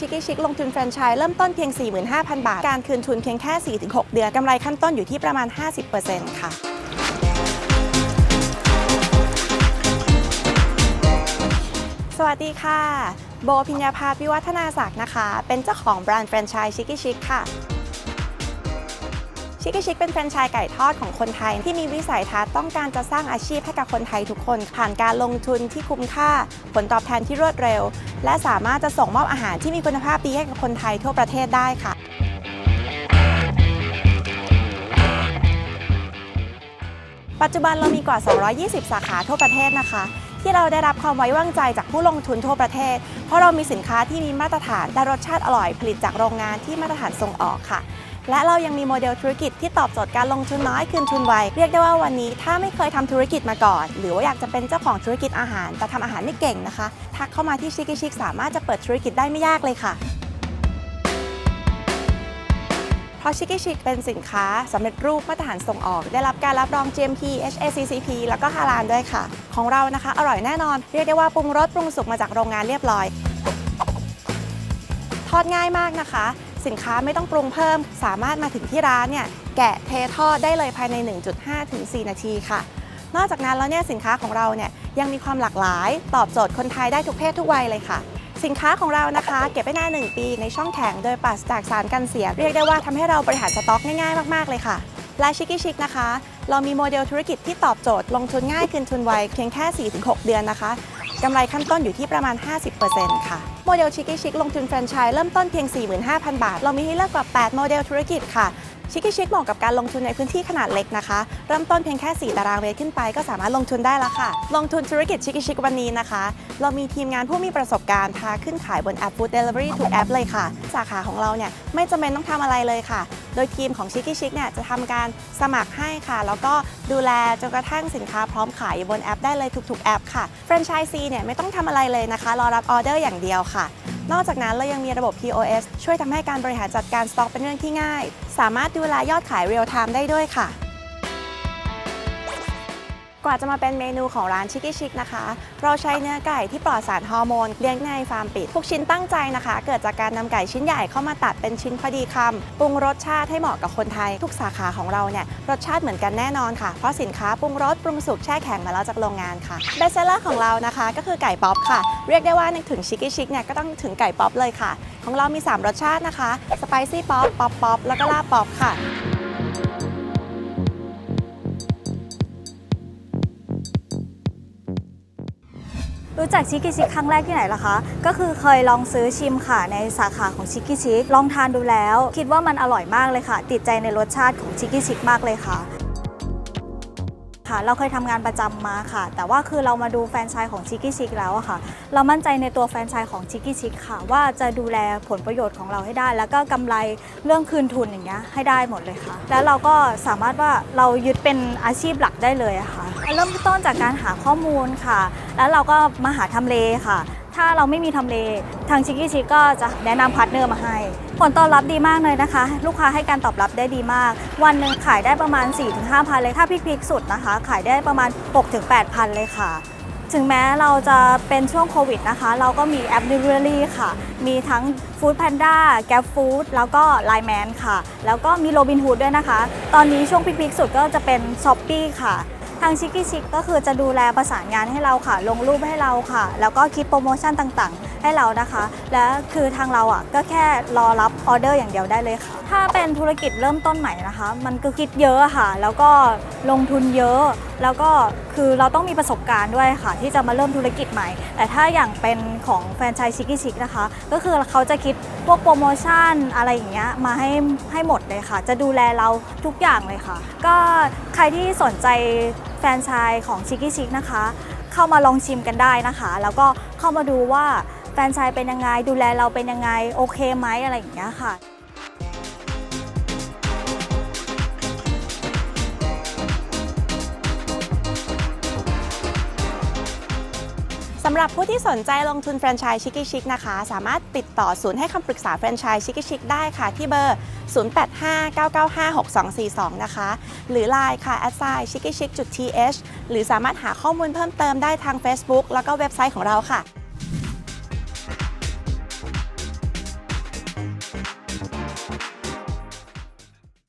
ชิคกี้ชิคลงทุนแฟรนไชส์เริ่มต้นเพียง 45,000 บาท การคืนทุนเพียงแค่ 4-6 เดือนกำไรขั้นต้นอยู่ที่ประมาณ 50%ค่ะสวัสดีค่ะ โบพิญญาภาพิวัฒนาศักดิ์นะคะ เป็นเจ้าของแบรนด์แฟรนไชส์ชิคกี้ชิคค่ะ ชิคกี้ชิคเป็นแฟรนไชส์ไก่ทอดของคนไทย ที่มีวิสัยทัศน์ต้องการจะสร้างอาชีพให้กับคนไทยทุกคน ผ่านการลงทุนที่คุ้มค่า ผลตอบแทนที่รวดเร็ว และสามารถจะส่งมอบอาหารที่มีคุณภาพดีให้กับคนไทยทั่วประเทศได้ค่ะปัจจุบันเรามีกว่า 220 สาขาทั่วประเทศนะคะ ที่เราได้รับความไว้วางใจจากผู้ลงทุนทั่วประเทศ เพราะเรามีสินค้าที่มีมาตรฐานและรสชาติอร่อยผลิตจากโรงงานที่มาตรฐานส่งออกค่ะ และเรายังมีโมเดลธุรกิจที่ตอบโจทย์การลงทุนน้อยคืนทุนไว เรียกได้ว่าวันนี้ถ้าไม่เคยทำธุรกิจมาก่อน หรือว่าอยากจะเป็นเจ้าของธุรกิจอาหาร แต่ทำอาหารไม่เก่งนะคะทักเข้ามาที่ชิคชิคสามารถจะเปิดธุรกิจได้ไม่ยากเลยค่ะเพราะชิคกี้ชิคเป็นสินค้าสำเร็จรูปมาตรฐานส่งออก ได้รับการรับรอง GMP HACCP แล้วก็ฮาลาลด้วยค่ะ ของเรานะคะ อร่อยแน่นอน เรียกได้ว่าปรุงรสปรุงสุกมาจากโรงงานเรียบร้อย ทอดง่ายมากนะคะ สินค้าไม่ต้องปรุงเพิ่ม สามารถมาถึงที่ร้านเนี่ยแกะเททอดได้เลยภายใน 1.5ถึง4นาทีค่ะ นอกจากนั้นแล้วเนี่ยสินค้าของเราเนี่ยยังมีความหลากหลาย ตอบโจทย์คนไทยได้ทุกเพศทุกวัยเลยค่ะ สินค้าของเรานะคะ เก็บไว้นาน1ปีในช่องแข็งโดยปราศจากสารกันเสีย เรียกได้ว่าทำให้เราบริหารสต็อกง่ายๆมากๆเลยค่ะและชิคกี้ชิคนะคะ เรามีโมเดลธุรกิจที่ตอบโจทย์ลงทุนง่ายคืนทุนไวเพียงแค่ 4-6 เดือนนะคะ กำไรขั้นต้นอยู่ที่ประมาณ 50%ค่ะ โมเดลชิคกี้ชิคลงทุนแฟรนไชส์เริ่มต้นเพียง 45,000 บาท เรามีให้เลือกกว่า 8 โมเดลธุรกิจค่ะ ชิคกี้ชิคเหมาะกับการลงทุนในพื้นที่ขนาดเล็กนะคะ เริ่มต้นเพียงแค่ 4 ตารางเมตรขึ้นไปก็สามารถลงทุนได้แล้วค่ะ ลงทุนธุรกิจชิคกี้ชิควันนี้นะคะ เรามีทีมงานผู้มีประสบการณ์พาขึ้นขายบนแอป Food Delivery ทุกแอปเลยค่ะ สาขาของเราเนี่ยไม่จำเป็นต้องทำอะไรเลยค่ะ โดยทีมของชิคกี้ชิคเนี่ยจะทำการสมัครให้ค่ะ แล้วก็ ดูแลจนกระทั่งสินค้าพร้อมขายอยู่บนแอปได้เลยทุกๆ แอปค่ะแฟรนไชส์ซีเนี่ยไม่ต้องทำอะไรเลยนะคะ รอรับออเดอร์อย่างเดียวค่ะ นอกจากนั้นเรายังมีระบบ POS ช่วยทำให้การบริหารจัดการสต็อกเป็นเรื่องที่ง่าย สามารถดูแลยอดขายเรียลไทม์ได้ด้วยค่ะ กว่าจะมาเป็นเมนูของร้านชิคกี้ชิคนะคะ เราใช้เนื้อไก่ที่ปลอดสารฮอร์โมนเลี้ยงในฟาร์มปิด ทุกชิ้นตั้งใจนะคะ เกิดจากการนำไก่ชิ้นใหญ่เข้ามาตัดเป็นชิ้นพอดีคำปรุงรสชาติให้เหมาะกับคนไทย ทุกสาขาของเราเนี่ยรสชาติเหมือนกันแน่นอนค่ะ เพราะสินค้าปรุงรสปรุงสุกแช่แข็งมาแล้วจากโรงงานค่ะเบสเซอร์ของเรานะคะ ก็คือไก่ป๊อปค่ะ เรียกได้ว่านึกถึงชิคกี้ชิคเนี่ยก็ต้องถึงไก่ป๊อปเลยค่ะ ของเรามี 3 รสชาตินะคะสไปซี่ป๊อปป๊อปป๊อปแล้วก็ลาบป๊อปค่ะ รู้จักชิคกี้ชิคครั้งแรกที่ไหนล่ะคะ ก็คือเคยลองซื้อชิมค่ะในสาขาของชิคกี้ชิคลองทานดูแล้ว คิดว่ามันอร่อยมากเลยค่ะ ติดใจในรสชาติของชิคกี้ชิคมากเลยค่ะค่ะเราเคยทำงานประจำมาค่ะ แต่ว่าคือเรามาดูแฟนชส์ของชิคกี้ชิคแล้วอะค่ะ เรามั่นใจในตัวแฟนชส์ของชิคกี้ชิคค่ะ ว่าจะดูแลผลประโยชน์ของเราให้ได้ แล้วก็กำไรเรื่องคืนทุนอย่างเงี้ยให้ได้หมดเลยค่ะ แล้วเราก็สามารถว่าเรายึดเป็นอาชีพหลักได้เลยอะค่ะ เริ่มต้นจากการหาข้อมูลค่ะ แล้วเราก็มาหาทำเลค่ะ ถ้าเราไม่มีทำเล ทางชิคกี้ชิคก็จะแนะนำพาร์ทเนอร์มาให้ ผลตอบรับดีมากเลยนะคะ ลูกค้าให้การตอบรับได้ดีมาก วันหนึ่งขายได้ประมาณ 4-5,000เลยถ้าพีคๆสุดนะคะ ขายได้ประมาณ 6-8,000เลยค่ะถึงแม้เราจะเป็นช่วงโควิดนะคะ เราก็มีแอป Delivery ค่ะ มีทั้ง Food Panda, Gap Food แล้วก็ Line Man ค่ะ แล้วก็มี Robin Hood ด้วยนะคะ ตอนนี้ช่วงพีคๆสุดก็จะเป็น Shopee ค่ะ ทางชิคกี้ชิคก็คือจะดูแลประสานงานให้เราค่ะ ลงรูปให้เราค่ะ แล้วก็คิดโปรโมชั่นต่างๆ ให้เรานะคะ และคือทางเราอะก็แค่รอรับออเดอร์อย่างเดียวได้เลยค่ะ ถ้าเป็นธุรกิจเริ่มต้นใหม่นะคะ มันก็คิดเยอะค่ะ แล้วก็ลงทุนเยอะ แล้วก็คือเราต้องมีประสบการณ์ด้วยค่ะ ที่จะมาเริ่มธุรกิจใหม่ แต่ถ้าอย่างเป็นของแฟรนไชส์ชิคกี้ชิคนะคะ ก็คือเขาจะคิดพวกโปรโมชั่นอะไรอย่างเงี้ยมาให้ให้หมดเลยค่ะ จะดูแลเราทุกอย่างเลยค่ะ ก็ใครที่สนใจ แฟนชายของชิคกี้ชิคนะคะ เข้ามาลองชิมกันได้นะคะ แล้วก็เข้ามาดูว่าแฟนชายเป็นยังไงดูแลเราเป็นยังไงโอเคไหมอะไรอย่างเงี้ยค่ะำหรับผู้ที่สนใจลงทุนแฟรนไชส์ชิคกี้ชิคนะคะ สามารถติดต่อศูนย์ให้คำปรึกษาแฟรนไชส์ชิคกี้ชิคได้ค่ะ ที่เบอร์ 0859956242 นะคะ หรือ Line ค่ะ a d s i g n ชิคกี้ชิค th หรือสามารถหาข้อมูลเพิ่มเติมได้ทาง Facebook แล้วก็เว็บไซต์ของเราค่ะ